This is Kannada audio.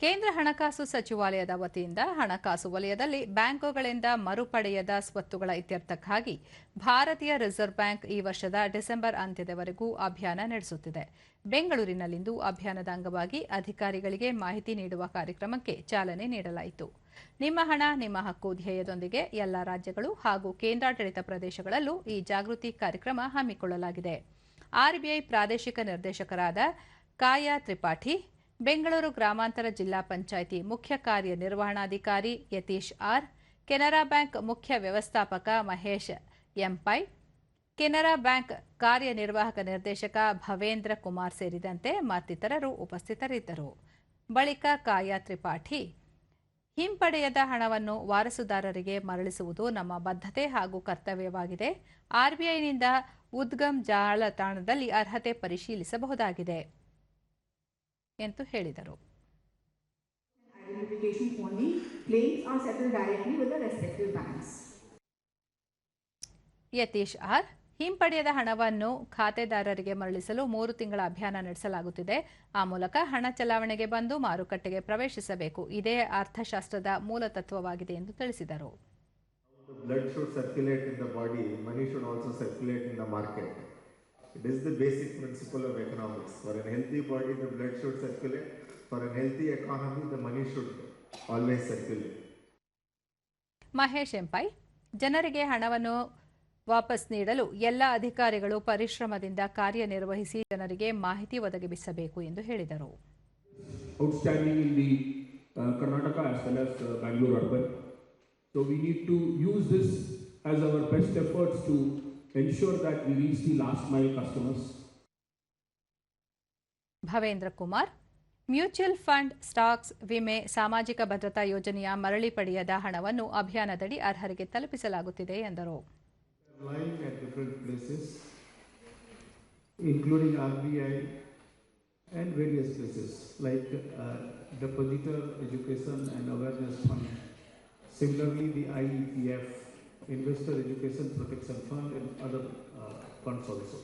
ಕೇಂದ್ರ ಹಣಕಾಸು ಸಚಿವಾಲಯದ ವತಿಯಿಂದ ಹಣಕಾಸು ವಲಯದಲ್ಲಿ ಬ್ಯಾಂಕುಗಳಿಂದ ಮರುಪಡೆಯದ ಸ್ವತ್ತುಗಳ ಇತ್ಯರ್ಥಕ್ಕಾಗಿ ಭಾರತೀಯ ರಿಸರ್ವ್ ಬ್ಯಾಂಕ್ ಈ ವರ್ಷದ ಡಿಸೆಂಬರ್ ಅಂತ್ಯದವರೆಗೂ ಅಭಿಯಾನ ನಡೆಸುತ್ತಿದೆ. ಬೆಂಗಳೂರಿನಲ್ಲಿಂದು ಅಭಿಯಾನದ ಅಂಗವಾಗಿ ಅಧಿಕಾರಿಗಳಿಗೆ ಮಾಹಿತಿ ನೀಡುವ ಕಾರ್ಯಕ್ರಮಕ್ಕೆ ಚಾಲನೆ ನೀಡಲಾಯಿತು. ನಿಮ್ಮ ಹಣ, ನಿಮ್ಮ ಹಕ್ಕು ಧ್ಯೇಯದೊಂದಿಗೆ ಎಲ್ಲ ರಾಜ್ಯಗಳು ಹಾಗೂ ಕೇಂದ್ರಾಡಳಿತ ಪ್ರದೇಶಗಳಲ್ಲೂ ಈ ಜಾಗೃತಿ ಕಾರ್ಯಕ್ರಮ ಹಮ್ಮಿಕೊಳ್ಳಲಾಗಿದೆ. ಆರ್ಬಿಐ ಪ್ರಾದೇಶಿಕ ನಿರ್ದೇಶಕರಾದ ಕಾಯಾ ತ್ರಿಪಾಠಿ ಬೆಂಗಳೂರು ಗ್ರಾಮಾಂತರ ಜಿಲ್ಲಾ ಪಂಚಾಯಿತಿ ಮುಖ್ಯ ಕಾರ್ಯನಿರ್ವಹಣಾಧಿಕಾರಿ ಯತೀಶ್ ಆರ್, ಕೆನರಾ ಬ್ಯಾಂಕ್ ಮುಖ್ಯ ವ್ಯವಸ್ಥಾಪಕ ಮಹೇಶ್ ಎಂಪೈ, ಕೆನರಾ ಬ್ಯಾಂಕ್ ಕಾರ್ಯನಿರ್ವಾಹಕ ನಿರ್ದೇಶಕ ಭವೇಂದ್ರ ಕುಮಾರ್ ಸೇರಿದಂತೆ ಮತ್ತಿತರರು ಉಪಸ್ಥಿತರಿದ್ದರು. ಬಳಿಕ ಕಾಯಾ ತ್ರಿಪಾಠಿ, ಹಿಂಪಡೆಯದ ಹಣವನ್ನು ವಾರಸುದಾರರಿಗೆ ಮರಳಿಸುವುದು ನಮ್ಮ ಬದ್ಧತೆ ಹಾಗೂ ಕರ್ತವ್ಯವಾಗಿದೆ. ಆರ್ಬಿಐನಿಂದ ಉದ್ಗಮ್ ಜಾಲತಾಣದಲ್ಲಿ ಅರ್ಹತೆ ಪರಿಶೀಲಿಸಬಹುದಾಗಿದೆ. Respective ಹೇಳಿದರು ಯತೀಶ್ ಆರ್ ಹಿಂಪಡೆಯದ ಹಣವನ್ನು ಖಾತೆದಾರರಿಗೆ ಮರಳಿಸಲು ಮೂರು ತಿಂಗಳ ಅಭಿಯಾನ ನಡೆಸಲಾಗುತ್ತಿದೆ. ಆ ಮೂಲಕ ಹಣ ಚಲಾವಣೆಗೆ ಬಂದು ಮಾರುಕಟ್ಟೆಗೆ ಪ್ರವೇಶಿಸಬೇಕು. ಇದೇ ಅರ್ಥಶಾಸ್ತ್ರದ ಮೂಲ ತತ್ವವಾಗಿದೆ ಎಂದು ತಿಳಿಸಿದರು. For a healthy body, the blood should circulate. For a healthy economy, the money should always circulate. Mahesh ಎಂಪೈ ಜನರಿಗೆ ಹಣವನ್ನು ವಾಪಸ್ ನೀಡಲು ಎಲ್ಲ ಅಧಿಕಾರಿಗಳು ಪರಿಶ್ರಮದಿಂದ ಕಾರ್ಯನಿರ್ವಹಿಸಿ ಜನರಿಗೆ ಮಾಹಿತಿ ಒದಗಿಸಬೇಕು ಎಂದು ಹೇಳಿದರು outstanding in the uh, Karnataka as well as uh, Bangalore urban. So we need to use this as our best efforts to ensure that we reach the last mile customers. Bhavendra Kumar mutual fund stocks ವಿಮೆ ಸಾಮಾಜಿಕ ಭದ್ರತಾ ಯೋಜನೆಯ ಮರಳಿ ಪಡೆಯದ ಹಣವನ್ನು ಅಭಿಯಾನದಡಿ ಅರ್ಹರಿಗೆ ತಲುಪಿಸಲಾಗುತ್ತಿದೆ ಎಂದರು including RBI and various places like uh, Depositor Education and Awareness Fund. Similarly, the IEPF, Investor Education Protection Fund and other uh, funds also.